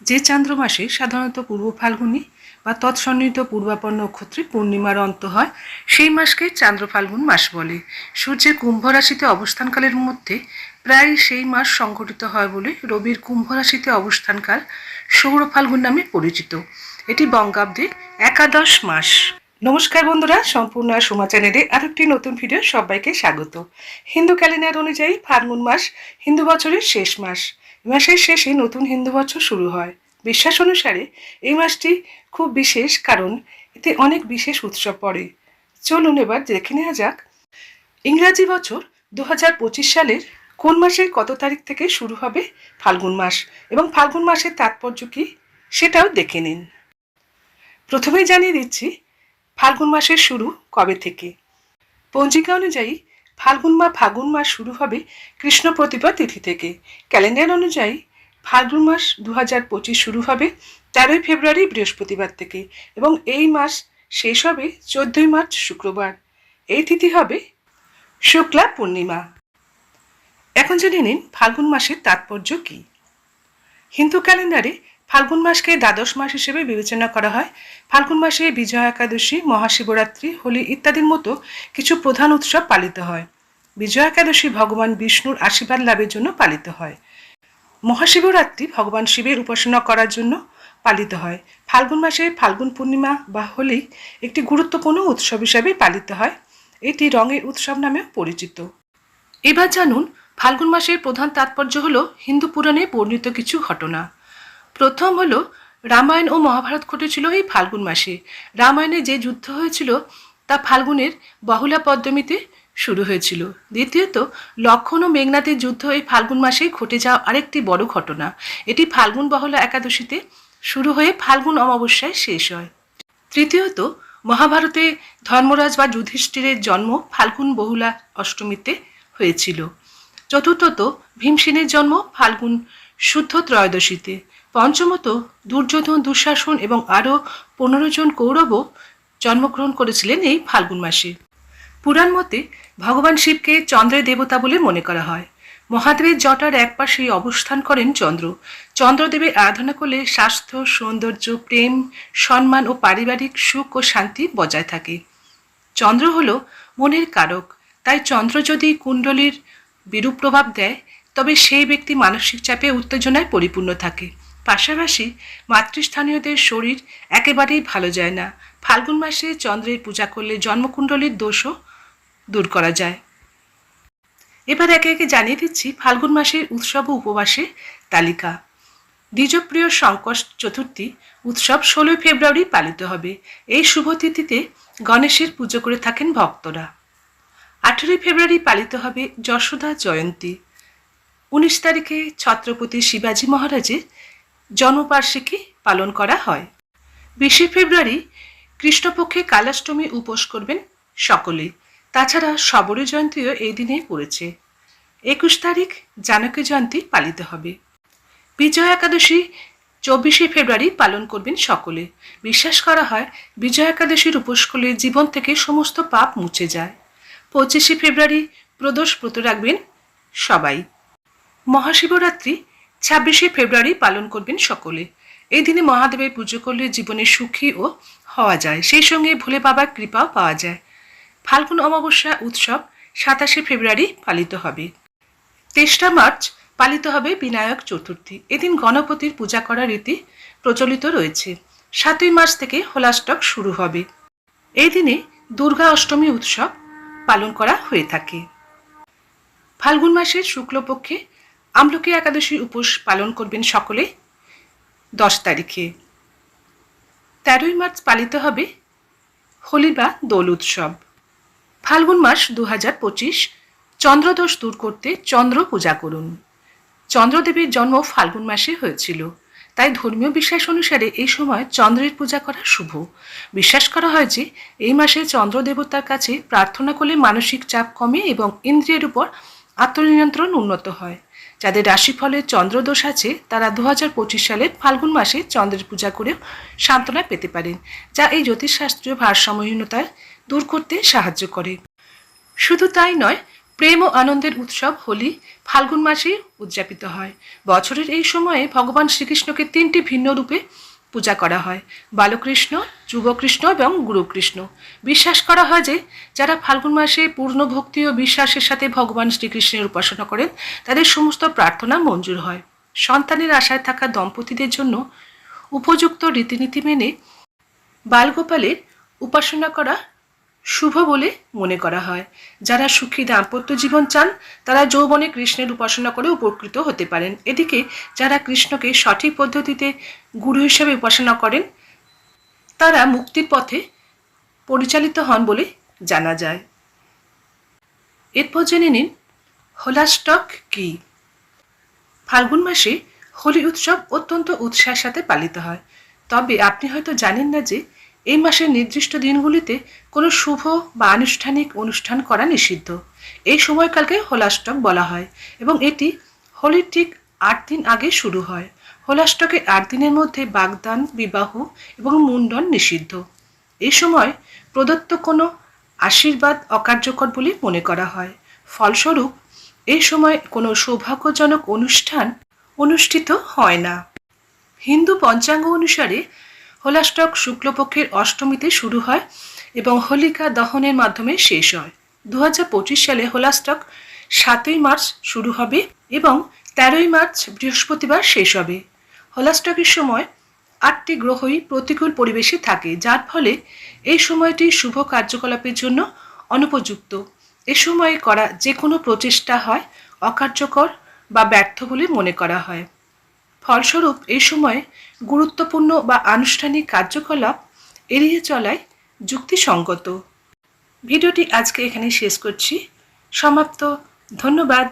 যে চান্দ্র মাসে সাধারণত পূর্ব ফাল্গুনী বা তৎসন্নিহিত পূর্বাপন্ন নক্ষত্রে পূর্ণিমার অন্ত হয়, সেই মাসকে চান্দ্র ফাল্গুন মাস বলে। সূর্যের কুম্ভ রাশিতে অবস্থানকালের মধ্যে প্রায় সেই মাস সংঘটিত হয় বলে রবির কুম্ভ রাশিতে অবস্থানকাল সৌর ফাল্গুন নামে পরিচিত। এটি বঙ্গাব্দে একাদশ মাস। নমস্কার বন্ধুরা, সম্পূর্ণ সোমা চ্যানেলে আরেকটি নতুন ভিডিও সবাইকে স্বাগত। হিন্দু ক্যালেন্ডার অনুযায়ী ফাল্গুন মাস হিন্দু বছরের শেষ মাস। মাসের শেষে নতুন হিন্দু বছর শুরু হয়। বিশ্বাস অনুসারে এই মাসটি খুব বিশেষ কারণ এতে অনেক বিশেষ উৎসব পড়ে। চলুন এবার দেখে নেওয়া যাক ইংরাজি বছর দু হাজার পঁচিশ সালের কোন মাসের কত তারিখ থেকে শুরু হবে ফাল্গুন মাস এবং ফাল্গুন মাসের তাৎপর্য কী সেটাও দেখে নিন। প্রথমেই জানিয়ে দিচ্ছি ফাল্গুন মাসের শুরু কবে থেকে। পঞ্জিকা অনুযায়ী ফাল্গুন বা ফাগুন মাস শুরু হবে কৃষ্ণ প্রতিভা তিথি থেকে। ক্যালেন্ডার অনুযায়ী ফাল্গুন মাস দু হাজার পঁচিশ শুরু হবে তেরোই ফেব্রুয়ারি বৃহস্পতিবার থেকে এবং এই মাস শেষ হবে চোদ্দই মার্চ শুক্রবার। এই তিথি হবে শুক্লা পূর্ণিমা। এখন জেনে নিন ফাল্গুন মাসের তাৎপর্য কী। হিন্দু ক্যালেন্ডারে ফাল্গুন মাসকে দ্বাদশ মাস হিসেবে বিবেচনা করা হয়। ফাল্গুন মাসে বিজয়া একাদশী, মহাশিবরাত্রি, হোলি ইত্যাদির মতো কিছু প্রধান উৎসব পালিত হয়। বিজয়া একাদশী ভগবান বিষ্ণুর আশীর্বাদ লাভের জন্য পালিত হয়। মহাশিবরাত্রি ভগবান শিবের উপাসনা করার জন্য পালিত হয়। ফাল্গুন মাসে ফাল্গুন পূর্ণিমা বা হোলি একটি গুরুত্বপূর্ণ উৎসব হিসাবে পালিত হয়। এটি রঙের উৎসব নামেও পরিচিত। এবার জানুন, ফাল্গুন মাসের প্রধান তাৎপর্য হল হিন্দু পুরাণে বর্ণিত কিছু ঘটনা। প্রথম হলো, রামায়ণ ও মহাভারত ঘটেছিল এই ফাল্গুন মাসে। রামায়ণে যে যুদ্ধ হয়েছিল, তা ফাল্গুনের বহুলা পদ্মমীতে শুরু হয়েছিল। দ্বিতীয়ত লক্ষণ ও মেঘনাথের যুদ্ধ এই ফাল্গুন মাসেই ঘটে যাওয়া আরেকটি বড় ঘটনা। এটি ফাল্গুন বহলা একাদশীতে শুরু হয়ে ফাল্গুন অমাবস্যায় শেষ হয়। তৃতীয়ত, মহাভারতে ধর্মরাজ বা যুধিষ্ঠিরের জন্ম ফাল্গুন বহুলা অষ্টমীতে হয়েছিল। চতুর্থত, ভীমসেনের জন্ম ফাল্গুন শুদ্ধ ত্রয়োদশীতে। পঞ্চমত, দুর্যোধন, দুঃশাসন এবং আরও পনেরো জন কৌরবও জন্মগ্রহণ করেছিলেন এই ফাল্গুন মাসে। পুরাণ মতে ভগবান শিবকে চন্দ্রের দেবতা বলে মনে করা হয়। মহাদেবের জটার একপাশে অবস্থান করেন চন্দ্র। চন্দ্রদেবের আরাধনা করলে স্বাস্থ্য, সৌন্দর্য, প্রেম, সম্মান ও পারিবারিক সুখ ও শান্তি বজায় থাকে। চন্দ্র হল মনের কারক। তাই চন্দ্র যদি কুণ্ডলীর বিরূপ প্রভাব দেয়, তবে সেই ব্যক্তি মানসিক চাপে উত্তেজনায় পরিপূর্ণ থাকে। পাশাপাশি মাতৃস্থানীয়দের শরীর একেবারেই ভালো যায় না। ফাল্গুন মাসে চন্দ্রের পূজা করলে জন্মকুণ্ডলীর দোষও দূর করা যায়। এবার একে একে জানিয়ে দিচ্ছি ফাল্গুন মাসের উৎসব ও উপবাসের তালিকা। দ্বিজপ্রিয় সংকট চতুর্থী উৎসব ষোলোই ফেব্রুয়ারি পালিত হবে। এই শুভ তিথিতে গণেশের পুজো করে থাকেন ভক্তরা। আঠেরোই ফেব্রুয়ারি পালিত হবে যশোদা জয়ন্তী। উনিশ তারিখে ছত্রপতি শিবাজী মহারাজের জন্মবার্ষিকী পালন করা হয়। বিশে ফেব্রুয়ারি কৃষ্ণপক্ষে কালাষ্টমী উপোস করবেন সকলে। তাছাড়া শবরী জয়ন্তীও এই দিনেই পড়েছে। একুশ তারিখ জানকী জয়ন্তী পালিত হবে। বিজয়া একাদশী চব্বিশে ফেব্রুয়ারি পালন করবেন সকলে। বিশ্বাস করা হয়, বিজয়া একাদশীর উপোস করলে জীবন থেকে সমস্ত পাপ মুছে যায়। পঁচিশে ফেব্রুয়ারি প্রদোষ ব্রত রাখবেন সবাই। মহাশিবরাত্রি ছাব্বিশে ফেব্রুয়ারি পালন করবেন সকলে। এই দিনে মহাদেবের পুজো করলে জীবনে সুখী ও হওয়া যায়। সেই সঙ্গে ভোলে বাবার কৃপাও পাওয়া যায়। ফাল্গুন অমাবস্যা উৎসব সাতাশে ফেব্রুয়ারি পালিত হবে। তেসরা মার্চ পালিত হবে বিনায়ক চতুর্থী। এদিন গণপতির পূজা করার রীতি প্রচলিত রয়েছে। সাতই মার্চ থেকে হোলাস্টক শুরু হবে। এই দিনে দুর্গা অষ্টমী উৎসব পালন করা হয়ে থাকে। ফাল্গুন মাসের শুক্লপক্ষে আমলকি একাদশী উপোস পালন করবেন সকলে দশ তারিখে। তেরোই মার্চ পালিত হবে হোলি বা দোল উৎসব। ফাল্গুন মাস দু হাজার পঁচিশ, চন্দ্রদোষ দূর করতে চন্দ্র পূজা করুন। চন্দ্রদেবের জন্ম ফাল্গুন মাসে হয়েছিল। তাই ধর্মীয় বিশ্বাস অনুসারে এই সময় চন্দ্রের পূজা করা শুভ। বিশ্বাস করা হয় যে, এই মাসে চন্দ্র দেবতার কাছে প্রার্থনা করলে মানসিক চাপ কমে এবং ইন্দ্রিয়ের উপর আত্মনিয়ন্ত্রণ উন্নত হয়। যাদের রাশিফলে চন্দ্রদোষ আছে, তারা দু হাজার পঁচিশ সালের ফাল্গুন মাসে চন্দ্রের পূজা করেও সান্ত্বনা পেতে পারেন, যা এই জ্যোতিষশাস্ত্রীয় ভারসাম্যহীনতা দূর করতে সাহায্য করে। শুধু তাই নয়, প্রেম ও আনন্দের উৎসব হোলি, ফাল্গুন মাসে উদযাপিত হয়। বছরের এই সময়ে ভগবান শ্রীকৃষ্ণকে তিনটি ভিন্ন রূপে পূজা করা হয়। বালকৃষ্ণ, যুবকৃষ্ণ এবং গুরুকৃষ্ণ। বিশ্বাস করা হয় যে, যারা ফাল্গুন মাসে পূর্ণ ভক্তি ও বিশ্বাসের সাথে ভগবান শ্রীকৃষ্ণের উপাসনা করেন, তাদের সমস্ত প্রার্থনা মঞ্জুর হয়। সন্তানের আশায় থাকা দম্পতিদের জন্য উপযুক্ত রীতিনীতি মেনে বালগোপালের উপাসনা করা শুভ বলে মনে করা হয়। যারা সুখী দাম্পত্য জীবন চান, তারা যৌবনে কৃষ্ণের উপাসনা করে উপকৃত হতে পারেন। এদিকে যারা কৃষ্ণকে সঠিক পদ্ধতিতে গুরু হিসেবে উপাসনা করেন, তারা মুক্তির পথে পরিচালিত হন বলে জানা যায়। এরপর জেনে নিন হোলাস্টক কী? ফাল্গুন মাসে হোলি উৎসব অত্যন্ত উৎসাহের সাথে পালিত হয়। তবে আপনি হয়তো জানেন না যে এই মাসের নির্দিষ্ট দিনগুলিতে কোনো শুভ বা আনুষ্ঠানিক অনুষ্ঠান করা নিষিদ্ধ। এই সময়কালকে হোলাষ্টক বলা হয় এবং এটি হোলির ঠিক আট দিন আগে শুরু হয়। হোলাষ্টকের আট দিনের মধ্যে বাগদান, বিবাহ এবং মুন্ডন নিষিদ্ধ। এই সময় প্রদত্ত কোনো আশীর্বাদ অকার্যকর বলে মনে করা হয়। ফলস্বরূপ, এই সময় কোনো সৌভাগ্যজনক অনুষ্ঠান অনুষ্ঠিত হয় না। হিন্দু পঞ্চাঙ্গ অনুসারে হোলাষ্টক শুক্লপক্ষের অষ্টমীতে শুরু হয় এবং হোলিকা দহনের মাধ্যমে শেষ হয়। দু হাজার পঁচিশ সালে হোলাস্টক সাতই মার্চ শুরু হবে এবং তেরোই মার্চ বৃহস্পতিবার শেষ হবে। হোলাস্টকের সময় আটটি গ্রহই প্রতিকূল পরিবেশে থাকে, যার ফলে এই সময়টি শুভ কার্যকলাপের জন্য অনুপযুক্ত। এ সময়ে করা যে কোনো প্রচেষ্টা হয় অকার্যকর বা ব্যর্থ বলে মনে করা হয়। ফলস্বরূপ এই সময় গুরুত্বপূর্ণ বা আনুষ্ঠানিক কার্যকলাপ এড়িয়ে চলায় যুক্তিসঙ্গত। ভিডিওটি আজকে এখানে শেষ করছি। সমাপ্ত। ধন্যবাদ।